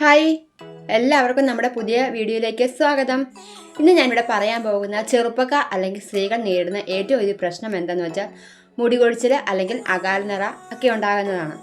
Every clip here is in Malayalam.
ഹായ്. എല്ലാവർക്കും നമ്മുടെ പുതിയ വീഡിയോയിലേക്ക് സ്വാഗതം. ഇന്ന് ഞാനിവിടെ പറയാൻ പോകുന്ന ചെറുപ്പക്കാർ അല്ലെങ്കിൽ സ്ത്രീകൾ നേരിടുന്ന ഏറ്റവും വലിയ പ്രശ്നം എന്താണെന്ന് വെച്ചാൽ മുടി കൊഴിച്ചിൽ അല്ലെങ്കിൽ അകാലനിറ ഒക്കെ ഉണ്ടാകുന്നതാണ്.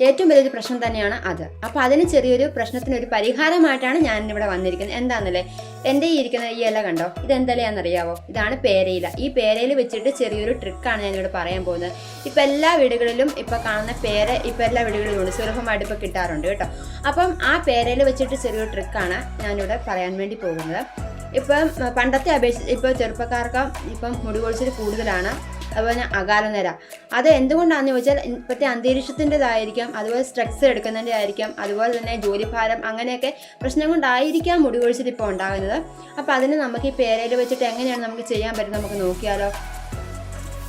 ഏറ്റവും വലിയൊരു പ്രശ്നം തന്നെയാണ് അത്. അപ്പോൾ അതിന് ചെറിയൊരു പ്രശ്നത്തിന് ഒരു പരിഹാരമായിട്ടാണ് ഞാൻ ഇവിടെ വന്നിരിക്കുന്നത്. എന്താണെന്നല്ലേ എന്റെ ഈ ഇരിക്കുന്ന ഈ ഇല കണ്ടോ? ഇത് എന്തലയാണെന്നറിയാവോ ഇതാണ് പേരയില. ഈ പേരയിൽ വെച്ചിട്ട് ചെറിയൊരു ട്രിക്കാണ് ഞാനിവിടെ പറയാൻ പോകുന്നത്. ഇപ്പൊ എല്ലാ വീടുകളിലും ഇപ്പോൾ കാണുന്ന പേര ഇപ്പൊ എല്ലാ വീടുകളിലും ഉണ്ട്. സുലഭമായിട്ട് ഇപ്പോൾ കിട്ടാറുണ്ട് കേട്ടോ. അപ്പം ആ പേരയിൽ വെച്ചിട്ട് ചെറിയൊരു ട്രിക്കാണ് ഞാനിവിടെ പറയാൻ വേണ്ടി പോകുന്നത്. ഇപ്പം പണ്ടത്തെ അപേക്ഷിച്ച് ഇപ്പോൾ ചെറുപ്പക്കാർക്ക് ഇപ്പം മുടി കൊഴിച്ചിൽ കൂടുതലാണ്. അതുപോലെ അകാലനിര അത് എന്തുകൊണ്ടാണെന്ന് ചോദിച്ചാൽ ഇപ്പോഴത്തെ അന്തരീക്ഷത്തിന്റെതായിരിക്കാം അതുപോലെ സ്ട്രെസ് എടുക്കുന്നതിന്റെ ആയിരിക്കാം അതുപോലെ തന്നെ ജോലിഭാരം അങ്ങനെയൊക്കെ പ്രശ്നം കൊണ്ടായിരിക്കാം മുടി കൊഴിച്ചിൽ ഇപ്പോൾ ഉണ്ടാകുന്നത്. അപ്പോൾ അതിന് നമുക്ക് ഈ പേരയിൽ വെച്ചിട്ട് എങ്ങനെയാണ് നമുക്ക് ചെയ്യാൻ പറ്റുന്നത് നമുക്ക് നോക്കിയാലോ?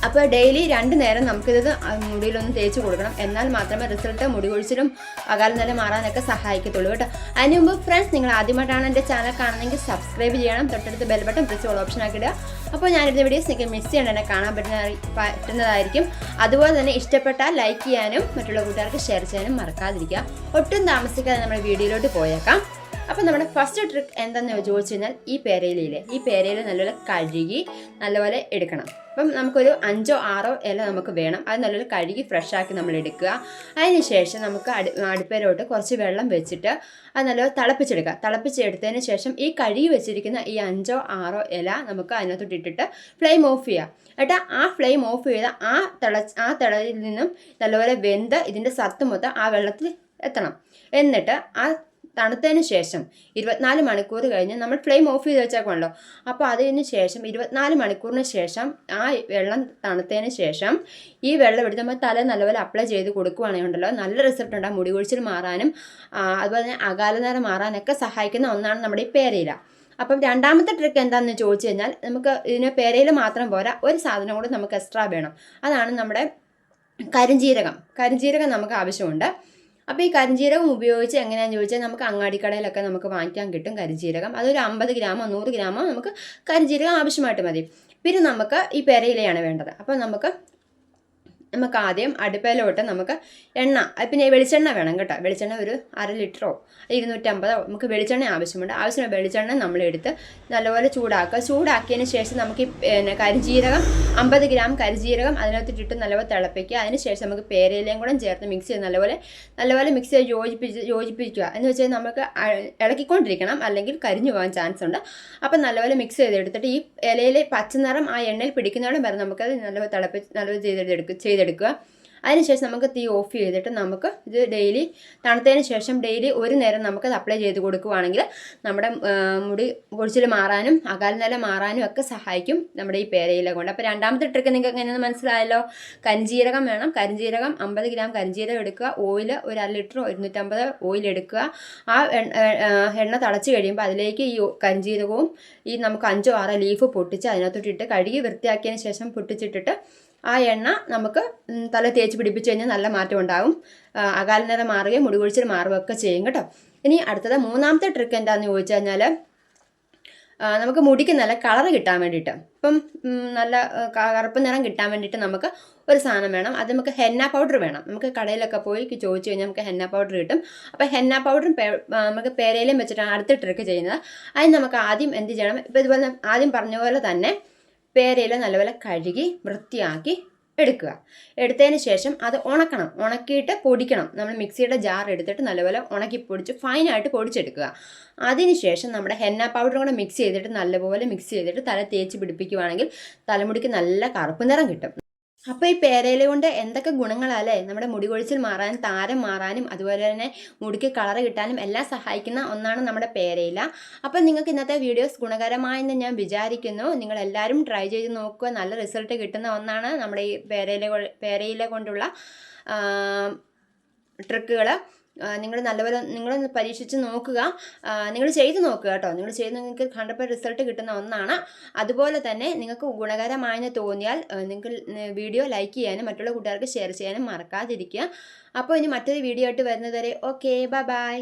അപ്പോൾ ഡെയിലി രണ്ട് നേരം നമുക്കിത് മുടിയിലൊന്ന് തേച്ച് കൊടുക്കണം. എന്നാൽ മാത്രമേ റിസൾട്ട് മുടി കൊഴിച്ചിലും അകാലനില മാറാനൊക്കെ സഹായിക്കത്തുള്ളൂ കേട്ടോ. അതിന് മുമ്പ് ഫ്രണ്ട്സ് നിങ്ങൾ ആദ്യമായിട്ടാണ് എന്റെ ചാനൽ കാണുന്നതെങ്കിൽ സബ്സ്ക്രൈബ് ചെയ്യണം. തൊട്ടടുത്ത് bell button press all option ആക്കി ഇടുക. അപ്പോൾ ഞാനിരുന്ന വീഡിയോസ് നിങ്ങൾക്ക് മിസ് ചെയ്യേണ്ട എന്നെ കാണാൻ പറ്റുന്ന പറ്റുന്നതായിരിക്കും. അതുപോലെ തന്നെ ഇഷ്ടപ്പെട്ടാൽ ലൈക്ക് ചെയ്യാനും മറ്റുള്ള കൂട്ടുകാർക്ക് ഷെയർ ചെയ്യാനും മറക്കാതിരിക്കുക. ഒട്ടും താമസിക്കാതെ നമ്മൾ വീഡിയോയിലോട്ട് പോയേക്കാം. അപ്പോൾ നമ്മുടെ ഫസ്റ്റ് ട്രിക്ക് എന്തെന്ന് ചോദിച്ചു കഴിഞ്ഞാൽ ഈ പേരയിലയിലെ ഈ പേരയില നല്ലപോലെ കഴുകി നല്ലപോലെ എടുക്കണം. അപ്പം നമുക്കൊരു അഞ്ചോ ആറോ ഇല നമുക്ക് വേണം. അത് നല്ലൊരു കഴുകി ഫ്രഷാക്കി നമ്മൾ എടുക്കുക. അതിനുശേഷം നമുക്ക് അടു അടുപ്പേരോട്ട് കുറച്ച് വെള്ളം വെച്ചിട്ട് അത് നല്ലപോലെ തിളപ്പിച്ചെടുക്കുക. തിളപ്പിച്ചെടുത്തതിന് ശേഷം ഈ കഴുകി വെച്ചിരിക്കുന്ന ഈ അഞ്ചോ ആറോ ഇല നമുക്ക് അതിനകത്തോട്ട് ഇട്ടിട്ട് ഫ്ലെയിം ഓഫ് ചെയ്യുക എന്നിട്ട് ആ ഫ്ലെയിം ഓഫ് ചെയ്ത ആ തിള ആ തിളയിൽ നിന്നും നല്ലപോലെ വെന്ത് ഇതിന്റെ സത്ത് മൊത്തം ആ വെള്ളത്തിൽ എത്തണം. എന്നിട്ട് ആ തണുത്തതിന് ശേഷം ഇരുപത്തിനാല് മണിക്കൂർ കഴിഞ്ഞ് നമ്മൾ ഫ്ലെയിം ഓഫ് ചെയ്ത് വെച്ചേക്കുമല്ലോ അപ്പോൾ അതിന് ശേഷം ഇരുപത്തിനാല് മണിക്കൂറിന് ശേഷം ആ വെള്ളം തണുത്തതിന് ശേഷം ഈ വെള്ളം എടുത്ത് നമ്മൾ തല നല്ലപോലെ അപ്ലൈ ചെയ്ത് കൊടുക്കുകയാണെങ്കിൽ ഉണ്ടല്ലോ നല്ല റിസൾട്ട് ഉണ്ടാകും മുടി കൊഴിച്ചിൽ മാറാനും അതുപോലെ തന്നെ അകാലനേരം മാറാനൊക്കെ സഹായിക്കുന്ന ഒന്നാണ് നമ്മുടെ ഈ പേരയില. അപ്പം രണ്ടാമത്തെ ട്രിക്ക് എന്താണെന്ന് ചോദിച്ചു കഴിഞ്ഞാൽ നമുക്ക് ഇതിന് പേരയിൽ മാത്രം പോരാ ഒരു സാധനം കൂടി നമുക്ക് എക്സ്ട്രാ വേണം. അതാണ് നമ്മുടെ കരിഞ്ചീരകം. കരിഞ്ചീരകം നമുക്ക് ആവശ്യമുണ്ട്. അപ്പോൾ ഈ കരിഞ്ജീരകം ഉപയോഗിച്ച് എങ്ങനെയാണെന്ന് ചോദിച്ചാൽ നമുക്ക് അങ്ങാടിക്കടയിലൊക്കെ നമുക്ക് വാങ്ങിക്കാൻ കിട്ടും കരിഞ്ജീരകം അതൊരു അമ്പത് ഗ്രാമോ നൂറ് ഗ്രാമോ നമുക്ക് കരിഞ്ജീരകം ആവശ്യമായിട്ട് മതി. പിന്നെ നമുക്ക് ഈ പെരയിലയാണ് വേണ്ടത്. അപ്പോൾ നമുക്ക് നമുക്ക് ആദ്യം അടുപ്പയിലോട്ട് നമുക്ക് എണ്ണ പിന്നെ വെളിച്ചെണ്ണ വേണം കേട്ടോ. വെളിച്ചെണ്ണ ഒരു അര ലിറ്ററോ ഇരുന്നൂറ്റമ്പതോ നമുക്ക് വെളിച്ചെണ്ണ ആവശ്യമുണ്ട്. ആവശ്യമുള്ള വെളിച്ചെണ്ണ നമ്മളെടുത്ത് നല്ലപോലെ ചൂടാക്കുക. ചൂടാക്കിയതിന് ശേഷം നമുക്ക് പിന്നെ കരിജീരകം അമ്പത് ഗ്രാം കരിജീരകം അതിനകത്തിട്ടിട്ട് നല്ലപോലെ തിളപ്പിക്കുക. അതിന് ശേഷം നമുക്ക് പേരയിലയും കൂടെ ചേർത്ത് മിക്സ് ചെയ്ത് നല്ലപോലെ നല്ലപോലെ മിക്സ് ചെയ്ത് യോജിപ്പിച്ച് യോജിപ്പിക്കുക. എന്ന് വെച്ചാൽ നമുക്ക് ഇളക്കിക്കൊണ്ടിരിക്കണം. അല്ലെങ്കിൽ കരിഞ്ഞു പോകാൻ ചാൻസ് ഉണ്ട്. അപ്പം നല്ലപോലെ മിക്സ് ചെയ്തെടുത്തിട്ട് ഈ ഇലയിലെ പച്ചനിറം ആ എണ്ണയിൽ പിടിക്കുന്നതോടെ വരെ നമുക്കത് നല്ലപോലെ തിളപ്പിച്ച് നല്ലപോലെ ചെയ്തെടുക്കുക. ചെയ്ത് ചെയ്തെടുക്കുക അതിനുശേഷം നമുക്ക് തീ ഓഫ് ചെയ്തിട്ട് നമുക്ക് ഇത് ഡെയിലി തണുത്തതിന് ശേഷം ഡെയിലി ഒരു നേരം നമുക്ക് അത് അപ്ലൈ ചെയ്ത് കൊടുക്കുകയാണെങ്കിൽ നമ്മുടെ മുടി പൊടിച്ചിൽ മാറാനും അകാലനില മാറാനും ഒക്കെ സഹായിക്കും നമ്മുടെ ഈ പേരയില കൊണ്ട്. അപ്പോൾ രണ്ടാമത്തെ ട്രിക്ക് നിങ്ങൾക്ക് എങ്ങനെയെന്ന് മനസ്സിലായല്ലോ? കരിഞ്ജീരകം വേണം. കരിഞ്ചീരകം അമ്പത് ഗ്രാം കരിഞ്ചീരകം എടുക്കുക. ഓയിൽ ഒരു അര ലിറ്റർ ഇരുന്നൂറ്റമ്പത് ഓയിൽ എടുക്കുക. ആ എണ്ണ തളച്ച് കഴിയുമ്പോൾ അതിലേക്ക് ഈ കരിഞ്ജീരകവും ഈ നമുക്ക് അഞ്ചോ ആറോ ലീഫ് പൊട്ടിച്ച് അതിനകത്തോട്ടിട്ട് കഴുകി വൃത്തിയാക്കിയതിന് ശേഷം പൊട്ടിച്ചിട്ടിട്ട് ആ എണ്ണ നമുക്ക് തല തേച്ച് പിടിപ്പിച്ച് കഴിഞ്ഞാൽ നല്ല മാറ്റം ഉണ്ടാകും. അകാലനത മാറുകയും മുടി കൊഴിച്ചിൽ മാറുകയൊക്കെ ചെയ്യും കേട്ടോ. ഇനി അടുത്തത് മൂന്നാമത്തെ ട്രിക്ക് എന്താണെന്ന് ചോദിച്ചു കഴിഞ്ഞാൽ നമുക്ക് മുടിക്ക് നല്ല കളർ കിട്ടാൻ വേണ്ടിയിട്ട്. ഇപ്പം നല്ല കറുപ്പ് നിറം കിട്ടാൻ വേണ്ടിയിട്ട് നമുക്ക് ഒരു സാധനം വേണം. അത് നമുക്ക് ഹെന്ന പൗഡർ വേണം. നമുക്ക് കടയിലൊക്കെ പോയി ചോദിച്ചു കഴിഞ്ഞാൽ നമുക്ക് ഹെന്ന പൗഡർ കിട്ടും. അപ്പോൾ ഹെന്ന പൗഡറും നമുക്ക് പേരയിലും വെച്ചിട്ടാണ് അടുത്ത ട്രിക്ക് ചെയ്യുന്നത്. അതിന് നമുക്ക് ആദ്യം എന്ത് ചെയ്യണം? ഇപ്പോൾ ഇതുപോലെ ആദ്യം പറഞ്ഞ പോലെ തന്നെ പേരയില നല്ലപോലെ കഴുകി വൃത്തിയാക്കി എടുക്കുക. എടുത്തതിന് ശേഷം അത് ഉണക്കണം. ഉണക്കിയിട്ട് പൊടിക്കണം. നമ്മൾ മിക്സിയുടെ ജാർ എടുത്തിട്ട് നല്ലപോലെ ഉണക്കി പൊടിച്ച് ഫൈനായിട്ട് പൊടിച്ചെടുക്കുക. അതിനുശേഷം നമ്മുടെ ഹെന്ന പൗഡർ കൂടെ മിക്സ് ചെയ്തിട്ട് നല്ലപോലെ മിക്സ് ചെയ്തിട്ട് തല തേച്ച് പിടിപ്പിക്കുവാണെങ്കിൽ തലമുടിക്ക് നല്ല കറുപ്പ് നിറം കിട്ടും. അപ്പോൾ ഈ പേരയില കൊണ്ട് എന്തൊക്കെ ഗുണങ്ങളല്ലേ? നമ്മുടെ മുടി കൊഴിച്ചിൽ മാറാനും താരം മാറാനും അതുപോലെ തന്നെ മുടിക്ക് കളർ കിട്ടാനും എല്ലാം സഹായിക്കുന്ന ഒന്നാണ് നമ്മുടെ പേരയില അപ്പോൾ നിങ്ങൾക്ക് ഇന്നത്തെ വീഡിയോസ് ഗുണകരമായെന്ന് ഞാൻ വിചാരിക്കുന്നു. നിങ്ങൾ എല്ലാവരും ട്രൈ ചെയ്ത് നോക്കുക. നല്ല റിസൾട്ട് കിട്ടുന്ന ഒന്നാണ് നമ്മുടെ ഈ പേരയില പേരയില കൊണ്ടുള്ള ട്രിക്കുകൾ നിങ്ങൾ നല്ലപോലെ നിങ്ങൾ പരീക്ഷിച്ച് നോക്കുക. നിങ്ങൾ ചെയ്ത് നോക്കുക കേട്ടോ. നിങ്ങൾ ചെയ്ത് നിങ്ങൾക്ക് കണ്ടപ്പോൾ റിസൾട്ട് കിട്ടുന്ന ഒന്നാണ്. അതുപോലെ തന്നെ നിങ്ങൾക്ക് ഗുണകരമായെന്ന് തോന്നിയാൽ നിങ്ങൾക്ക് വീഡിയോ ലൈക്ക് ചെയ്യാനും മറ്റുള്ള കൂട്ടുകാർക്ക് ഷെയർ ചെയ്യാനും മറക്കാതിരിക്കുക. അപ്പോൾ ഇനി മറ്റൊരു വീഡിയോ ആയിട്ട് വരുന്നത് വരെ ഓക്കെ ബൈ ബൈ